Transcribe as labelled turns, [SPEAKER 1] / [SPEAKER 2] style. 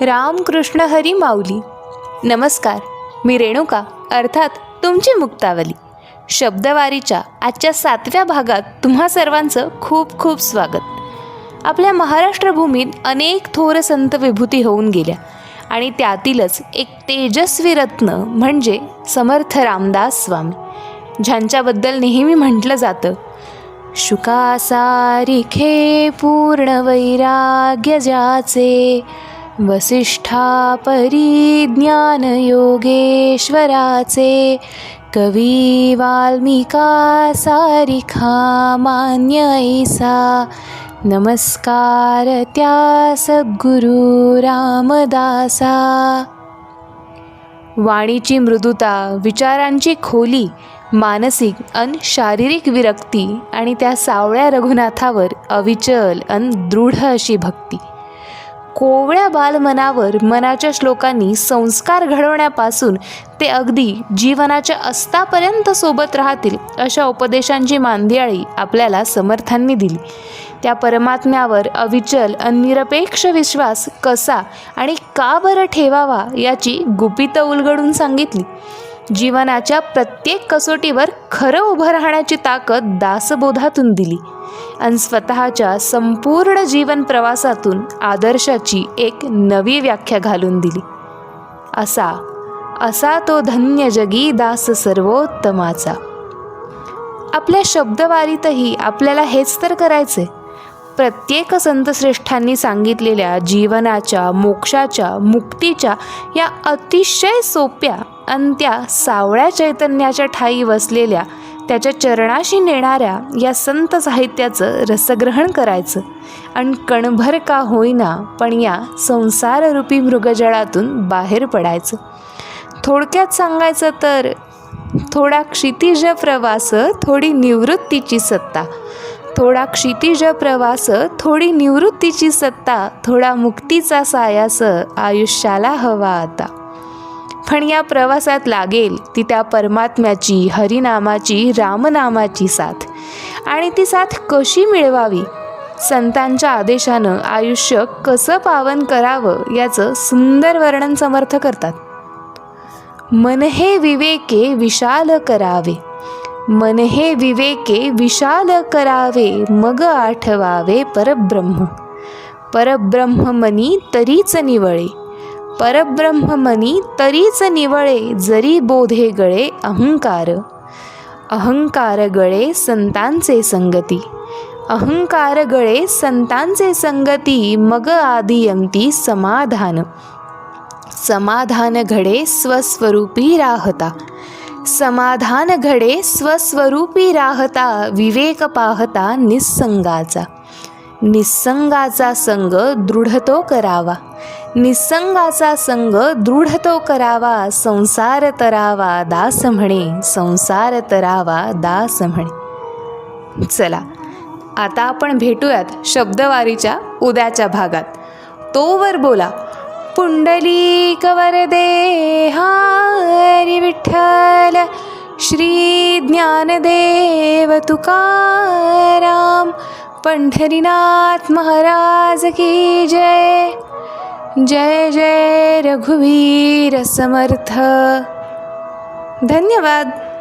[SPEAKER 1] रामकृष्ण हरी माऊली. नमस्कार मी रेणुका अर्थात तुमची मुक्तावली. शब्दवारीच्या आजच्या सातव्या भागात तुम्हा सर्वांचं खूप खूप स्वागत. आपल्या महाराष्ट्रभूमीत अनेक थोर संत विभूती होऊन गेल्या आणि त्यातीलच एक तेजस्वी रत्न म्हणजे समर्थ रामदास स्वामी ज्यांच्याबद्दल नेहमी म्हटलं जातं शुकासारिखे पूर्ण वैराग्य ज्याचे वसिष्ठा परिज्ञान योगेश्वराचे कवी वाल्मिका सारिखा मान्य ऐसा नमस्कार त्या सद्गुरु रामदासा. वाणीची मृदुता विचारांची खोली मानसिक अन शारीरिक विरक्ती आणि त्या सावळ्या रघुनाथावर अविचल अन दृढ अशी भक्ती. कोवळ्या बालमनावर मनाच्या श्लोकांनी संस्कार घडवण्यापासून ते अगदी जीवनाच्या अस्तापर्यंत सोबत राहतील अशा उपदेशांची मांदियाळी आपल्याला समर्थांनी दिली. त्या परमात्म्यावर अविचल अनिरपेक्ष निरपेक्ष विश्वास कसा आणि का बरं ठेवावा याची गुपितं उलगडून सांगितली. जीवनाच्या प्रत्येक कसोटीवर खरं उभं राहण्याची ताकद दासबोधातून दिली. आणि स्वतःच्या संपूर्ण जीवन प्रवासातून आदर्शाची एक नवी व्याख्या घालून दिली. असा असा तो धन्य जगी दास सर्वोत्तमाचा. आपल्या शब्दवारीतही आपल्याला हेच तर करायचे प्रत्येक संतश्रेष्ठांनी सांगितलेल्या जीवनाच्या मोक्षाच्या मुक्तीच्या या अतिशय सोप्या आणि त्या सावळ्या चैतन्याच्या ठाई वसलेल्या त्याच्या चरणाशी नेणाऱ्या या संत साहित्याचं रसग्रहण करायचं. आणि कणभर का होईना पण या संसाररूपी मृगजळातून बाहेर पडायचं. थोडक्यात सांगायचं तर थोडा क्षितिज प्रवास थोडी निवृत्तीची सत्ता. थोडा क्षितिज प्रवास थोडी निवृत्तीची सत्ता थोडा मुक्तीचा सायास आयुष्याला हवा आता. पण या प्रवासात लागेल ती त्या परमात्म्याची हरिनामाची रामनामाची साथ. आणि ती साथ कशी मिळवावी? संतांच्या आदेशानं आयुष्य कसं पावन करावं याचं सुंदर वर्णन समर्थ करतात. मन हे विवेके विशाल करावे. मन हे विवेके विशाल करावे मग आठवावे परब्रह्म. परब्रह्म मनी तरीच निवळे. परब्रह्ममनी तरीच निवळे जरी बोधे गळे अहंकार. अहंकार गळे संतांचे संगती. अहंकार गळे संतांचे संगती मग आदियंती समाधान. समाधान घडे स्वस्वरूपी राहता. समाधान घडे स्वस्वरूपी राहता विवेक पाहता निस्संगाचा निस्संगाचा संग दृढतो करावा. निस्संगाचा संग दृढतो करावा संसार तरावा दास म्हणे संसार तरावा दास म्हणे. चला आता आपण भेटूयात शब्दवारीच्या उद्याच्या भागात. तोवर बोला पुंडलिक वरदे हरी विठ्ठल श्री ज्ञानदेव तुकाराम पंढरीनाथ महाराज की जय. जय जय रघुवीर समर्थ. धन्यवाद.